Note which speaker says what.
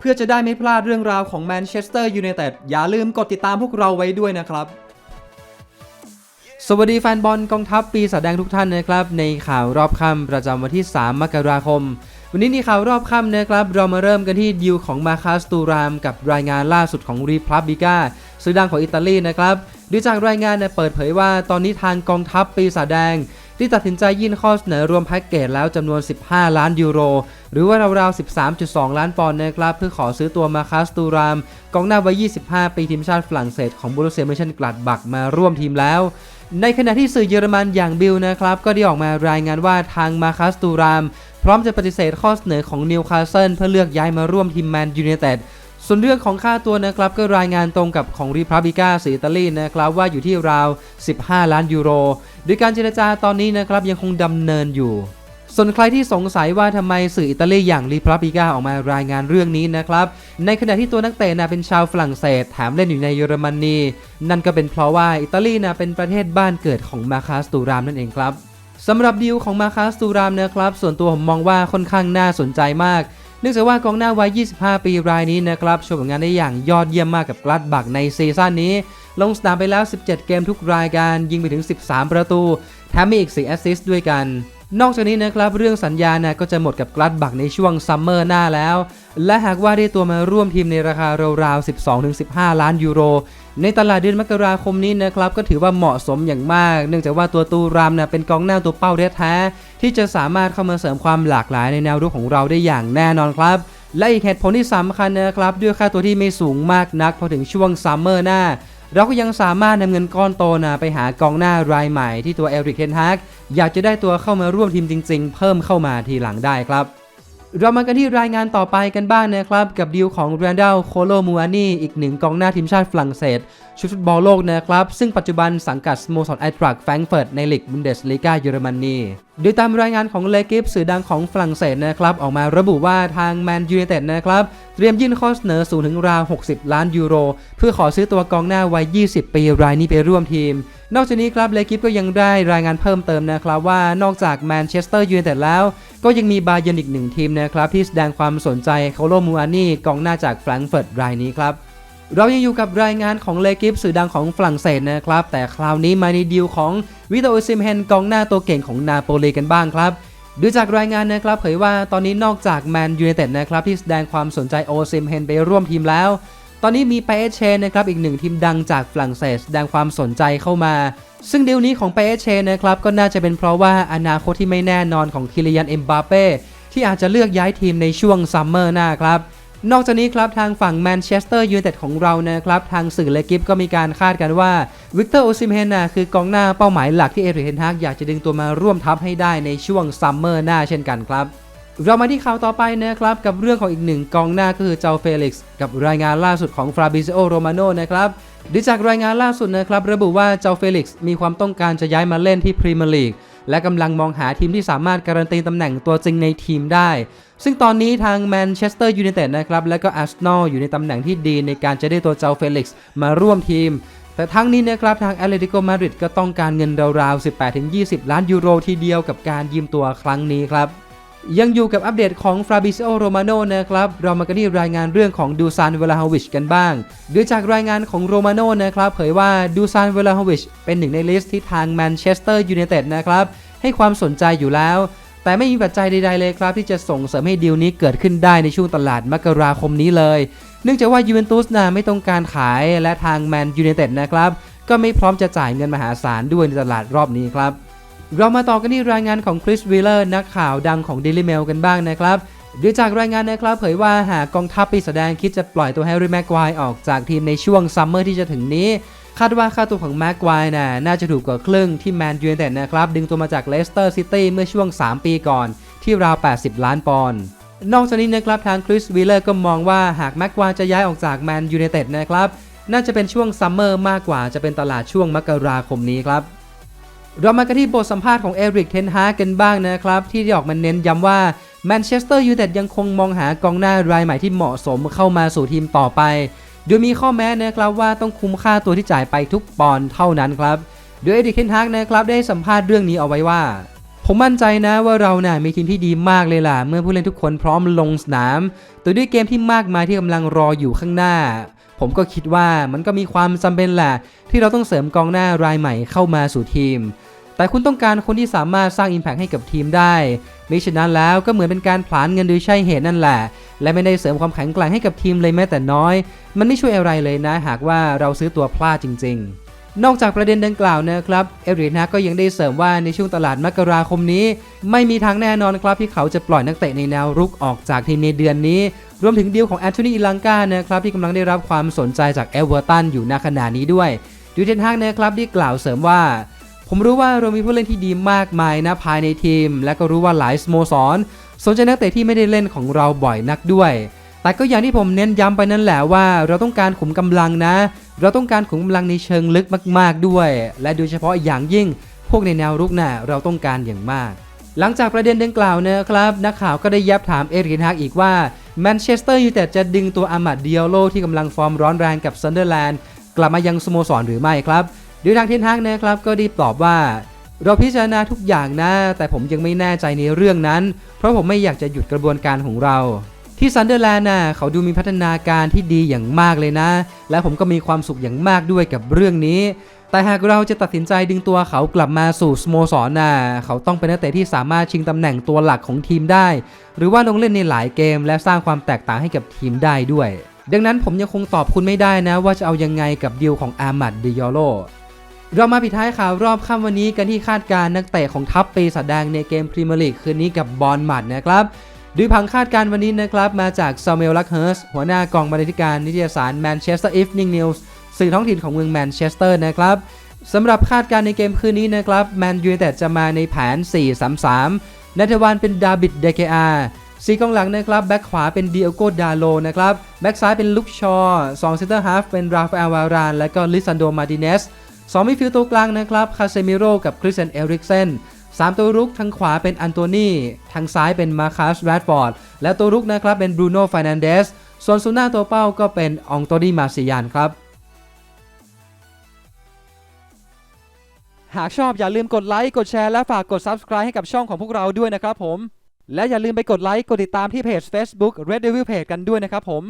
Speaker 1: เพื่อจะได้ไม่พลาดเรื่องราวของแมนเชสเตอร์ยูไนเต็ดอย่าลืมกดติดตามพวกเราไว้ด้วยนะครับ สวัสดีแฟนบอลกองทัพปีศาจแดงทุกท่านนะครับ ในข่าวรอบค่ำประจำวันที่ 3 มกราคม วันนี้ในข่าวรอบค่ำนะครับ เรามาเริ่มกันที่ดิวของมาคาสตูรามกับรายงานล่าสุดของรีพับบิก้าสื่อดังของอิตาลีนะครับดูจากรายงานเนี่ยเปิดเผยว่าตอนนี้ทางกองทัพปีศาจแดง ที่ตัดสินใจยื่นข้อเสนอรวมแพ็กเกจแล้วจำนวน 15 ล้านยูโร หรือว่าราวๆ 13.2 ล้านปอนด์นะครับเพื่อขอซื้อตัวมาคาสตูราม กองหน้าวัย 25 ปีทีมชาติฝรั่งเศสของบูรุเซียเมชันกลัดบักมาร่วมทีมแล้วในขณะที่สื่อเยอรมันอย่างบิลนะครับ ก็ได้ออกมารายงานว่าทางมาคาสตูราม พร้อมจะปฏิเสธข้อเสนอของนิวคาสเซิลเพื่อเลือกย้ายมาร่วมทีมแมนยูไนเต็ด ส่วนเรื่องของค่าตัวนะครับก็รายงานตรงกับของรีพับบิก้าสีอิตาลีนะครับว่าอยู่ที่ราว 15 ล้านยูโรโดยการเจรจาตอนนี้นะครับยังคงดำเนินอยู่ ส่วนใครที่สงสัยว่าทำไมสื่ออิตาลีอย่างรีพับบิก้าออกมารายงานเรื่องนี้นะครับ ในขณะที่ตัวนักเตะนะเป็นชาวฝรั่งเศสแถมเล่นอยู่ในเยอรมนีนั่นก็เป็นเพราะว่าอิตาลีนะเป็นประเทศบ้านเกิดของมาคาสตูรามนั่นเองครับสำหรับดีลของมาคาสตูรามนะครับ ส่วนตัวผมมองว่าค่อนข้างน่าสนใจมาก เนื่องจากว่ากองหน้าวัย 25 ปีรายนี้นะครับโชว์ผลงานได้อย่างยอดเยี่ยมมากกับกลัดบักในซีซั่นนี้ ลงสนามไปแล้ว 17 เกมทุกรายการยิงไปถึง 13 ประตูแถมมีอีก 4 แอสซิสต์ด้วยกัน นอกจากนี้นะครับเรื่องสัญญานะก็จะหมดกับกลัดบักในช่วงซัมเมอร์หน้าแล้ว และหากว่าได้ตัวมาร่วมทีมในราคาราวๆ 12-15 ล้านยูโร ในตลาดเดือนมกราคมนี้นะครับก็ถือว่าเหมาะสมอย่างมาก เนื่องจากว่าตัวตูรามนะเป็นกองหน้าตัวเป้าแท้ๆที่จะสามารถเข้ามาเสริมความหลากหลายในแนวรุกของเราได้อย่างแน่นอนครับและอีกเหตุผลที่สำคัญนะครับ ด้วยค่าตัวที่ไม่สูงมากนักพอถึงช่วงซัมเมอร์หน้า เราก็ยังสามารถนำเงินก้อนโตนะไปหากองหน้ารายใหม่ที่ตัวเอริกเทนฮาก อยากจะได้ตัวเข้ามาร่วมทีมจริง ๆ เพิ่มเข้ามาทีหลังได้ครับ เรามากันที่รายงานต่อไปกันบ้างนะครับ กับดีลของแรนดัลโคโลมูอานีอีกหนึ่งกองหน้าทีมชาติฝรั่งเศส ชุดฟุตบอลโลกนะครับ ซึ่งปัจจุบันสังกัดสโมสรไอทรักแฟรงเฟิร์ตในลีกบุนเดสลีกาเยอรมนี โดยตามรายงานของเลกิฟสื่อดังของฝรั่งเศสนะครับ ออกมาระบุว่าทางแมนยูไนเต็ดนะครับ เตรียมยื่นข้อเสนอสูงถึงราว 60 ล้านยูโร เพื่อขอซื้อตัวกองหน้าวัย 20 ปีรายนี้ไปร่วมทีม นอกจากนี้ครับเลกิฟก็ยังได้รายงานเพิ่มเติมนะครับว่านอกจากแมนเชสเตอร์ยูไนเต็ดแล้ว ก็ยังมีบาเยร์นอีกหนึ่งทีมนะครับที่แสดงความสนใจโคโลมูอานี่กองหน้าจากแฟรงก์เฟิร์ตรายนี้ครับ เรายังอยู่กับรายงานของเลกิฟสื่อดังของฝรั่งเศสนะครับ แต่คราวนี้มาในดีลของวิโตซิมเฮนกองหน้าตัวเก่งของนาโปลีกันบ้างครับดูจากรายงานนะครับเผยว่าตอนนี้นอกจากแมนยูไนเต็ดนะครับที่แสดงความสนใจโอซิมเฮนไปร่วมทีมแล้ว ตอนนี้มีไปเอเชนะครับอีกหนึ่งทีมดังจากฝรั่งเศสแสดงความสนใจเข้ามา ซึ่งดีลนี้ของไปเอเชนะครับก็น่าจะเป็นเพราะว่าอนาคตที่ไม่แน่นอนของคิริยันเอ็มบาเป้ที่อาจจะเลือกย้ายทีมในช่วงซัมเมอร์หน้าครับ นอกจากนี้ครับทางฝั่งแมนเชสเตอร์ยูไนเต็ดของเรานะครับทางสื่อเลกิฟก็มีการคาดกันว่าวิกเตอร์โอซิมเฮนนะคือกองหน้าเป้าหมายหลักที่เอริกเทนฮากอยากจะดึงตัวมาร่วมทัพให้ได้ในช่วงซัมเมอร์หน้าเช่นกันครับ เรามาที่ข่าวต่อไปนะครับ กับเรื่องของอีกหนึ่งกองหน้าก็คือเจ้าเฟลิกซ์กับรายงานล่าสุดของฟราบิซโอโรมาโนนะครับดูจากรายงานล่าสุดนะครับระบุว่าเจ้าเฟลิกซ์มีความต้องการจะย้ายมาเล่นที่พรีเมียร์ลีก และกำลังมองหาทีมที่สามารถการันตีตำแหน่งตัวจริงในทีมได้ ซึ่งตอนนี้ทางแมนเชสเตอร์ยูไนเต็ดนะครับและก็อาร์เซนอลอยู่ในตำแหน่งที่ดีในการจะได้ตัวเจ้าเฟลิกซ์มาร่วมทีมแต่ทั้งนี้นะครับทางแอตเลติโกมาดริดก็ต้องการเงินราวๆ 18-20 ล้านยูโรทีเดียวกับการยืมตัวครั้งนี้ครับ ยังอยู่กับอัปเดตของฟราบิซโอโรมาโนนะครับ เรามากันที่รายงานเรื่องของดูซานเวลาฮาวิชกันบ้าง โดยจากรายงานของโรมาโนนะครับเผยว่าดูซานเวลาฮาวิชเป็นหนึ่งในลิสต์ที่ทางแมนเชสเตอร์ยูไนเต็ดนะครับ ให้ความสนใจอยู่แล้ว แต่ไม่มีปัจจัยใด ๆเลยครับ ที่จะส่งเสริมให้ดีลนี้เกิดขึ้นได้ในช่วงตลาดมกราคมนี้เลย เนื่องจากว่ายูเวนตุสนะไม่ต้องการขายและทางแมนยูไนเต็ดนะครับก็ไม่พร้อมจะจ่ายเงินมหาศาลด้วยในตลาดรอบนี้ครับ เรามาต่อกันที่รายงานของคริสวีเลอร์นักข่าวดังของ Daily Mail กันบ้างนะครับโดยจากรายงานนะครับเผยว่าหากกองทัพปีศาจแดงคิดจะปล่อยตัวแฮร์รี่แม็กควายออกจากทีมในช่วงซัมเมอร์ที่จะถึงนี้ คาดว่าค่าตัวของแม็กควายน่ะน่าจะถูกกว่าครึ่งที่แมนยูไนเต็ดนะครับ ดึงตัวมาจากเลสเตอร์ซิตี้เมื่อช่วง 3 ปีก่อน ที่ราว 80 ล้านปอนด์นอกจากนี้นะครับทางคริสวีเลอร์ก็มองว่าหากแม็กควายจะย้ายออกจากแมนยูไนเต็ดนะครับน่าจะเป็นช่วงซัมเมอร์มากกว่าจะเป็นตลาดช่วงมกราคมนี้ครับ เรามากันที่บทสัมภาษณ์ของเอริกเทนฮากันบ้างนะครับ ที่ได้ออกมาเน้นย้ำว่าแมนเชสเตอร์ยูไนเต็ดยังคงมองหากองหน้ารายใหม่ที่เหมาะสมเข้ามาสู่ทีมต่อไป โดยมีข้อแม้นะครับว่าต้องคุ้มค่าตัวที่จ่ายไปทุกปอนด์เท่านั้นครับ โดยเอริกเทนฮากนะครับได้สัมภาษณ์เรื่องนี้เอาไว้ว่า ผมมั่นใจนะว่าเราน่ะมีทีมที่ดีมากเลยล่ะ เมื่อผู้เล่นทุกคนพร้อมลงสนาม ตัวด้วยเกมที่มากมายที่กำลังรออยู่ข้างหน้า ผมก็คิดว่ามันก็มีความจำเป็นแหละ ที่เราต้องเสริมกองหน้ารายใหม่เข้ามาสู่ทีม แต่คุณต้องการคนที่สามารถสร้าง Impact ให้กับทีมได้มิฉะนั้นแล้วก็เหมือนเป็นการผลาญเงินโดยใช่เหตุนั่นแหละ และไม่ได้เสริมความแข็งแกร่งให้กับทีมเลยแม้แต่น้อย มันไม่ช่วยอะไรเลยนะ หากว่าเราซื้อตัวพลาดจริง ๆ นอกจากประเด็นดังกล่าวนะครับ เอริกนะก็ยังได้เสริมว่าในช่วงตลาดมกราคมนี้ ไม่มีทางแน่นอนครับที่เขาจะปล่อยนักเตะในแนวรุกออกจากทีมในเดือนนี้ รวมถึงดีลของแอนโทนีอิลังกานะครับที่กำลังได้รับความสนใจจากเอเวอร์ตันอยู่ณขณะนี้ด้วยดูเทนฮากนะครับที่กล่าวเสริมว่า ผมรู้ว่าเรามีผู้เล่นที่ดีมากมายนะภายในทีม และก็รู้ว่าหลายสโมสรสนใจนักเตะที่ไม่ได้เล่นของเราบ่อยนักด้วย แต่ก็อย่างที่ผมเน้นย้ำไปนั่นแหละว่าเราต้องการขุมกำลังนะ เราต้องการขุมกำลังในเชิงลึกมากๆด้วย และโดยเฉพาะอย่างยิ่ง พวกในแนวรุกน่ะเราต้องการอย่างมาก หลังจากประเด็นดังกล่าวนะครับนักข่าวก็ได้ยับถามเอริกฮักอีกว่าแมนเชสเตอร์ยูไนเต็ดจะดึงตัวอามัดเดียโลที่กำลังฟอร์มร้อนแรงกับซันเดอร์แลนด์กลับมายังสโมสรหรือไม่ครับโดยทางเทนฮักนะครับก็ได้ตอบว่าเราพิจารณาทุกอย่างนะ แต่ผมยังไม่แน่ใจในเรื่องนั้น เพราะผมไม่อยากจะหยุดกระบวนการของเรา ที่ซันเดอร์แลนด์น่ะเขาดูมีพัฒนาการที่ดีอย่างมากเลยนะ และผมก็มีความสุขอย่างมากด้วยกับเรื่องนี้ แต่หากเราจะตัดสินใจดึงตัวเขากลับมาสู่สโมสรน่ะเขาต้องเป็นนักเตะที่สามารถชิงตำแหน่งตัวหลักของทีมได้ หรือว่าลงเล่นในหลายเกม และสร้างความแตกต่างให้กับทีมได้ด้วย ดังนั้นผมยังคงตอบคุณไม่ได้นะ ว่าจะเอายังไงกับดีลของอามัดดิยอโลเรามาปิดท้ายข่าวรอบค่ำวันนี้กันที่คาดการนักเตะของทัพปีศาจแดงในเกมพรีเมียร์ลีกคืนนี้กับบอลหมัดนะครับ โดยผังคาดการณ์วันนี้นะครับ มาจากซามูเอลลักเฮิร์สหัวหน้ากองบรรณาธิการนิตยสาร Manchester Evening News สื่อท้องถิ่นของเมืองแมนเชสเตอร์นะครับสำหรับคาดการณ์ในเกมคืนนี้นะครับแมนยูไนเต็ดจะมาในแผน 4-3-3นัทวันเป็นดาบิดเดเกอาสีกองหลังนะครับแบ็คขวาเป็นดิโอโกดาโลนะครับแบ็คซ้ายเป็นลุกชอร์สองเซนเตอร์ฮาฟเป็นราฟาเอลวาราน และก็ลิซันโดมาติเนสสองมิดฟิลด์ตัวกลางนะครับคาเซมิโร่กับคริสเซนเอริกเซน สามตัวรุกทางขวาเป็นอันโตนีทางซ้ายเป็นมาคัสแรดฟอร์ด และตัวรุกนะครับเป็นบรูโน่ฟานันเดส ส่วนซูน่าตัวเป้าก็เป็นองโตนีมาซิยานครับ หากชอบอย่าลืมกดไลค์ กดแชร์ และฝากกด Subscribe ให้กับช่องของพวกเราด้วยนะครับผม และอย่าลืมไปกดไลค์ กดติดตามที่เพจ Facebook Red Devil Page กันด้วยนะครับผม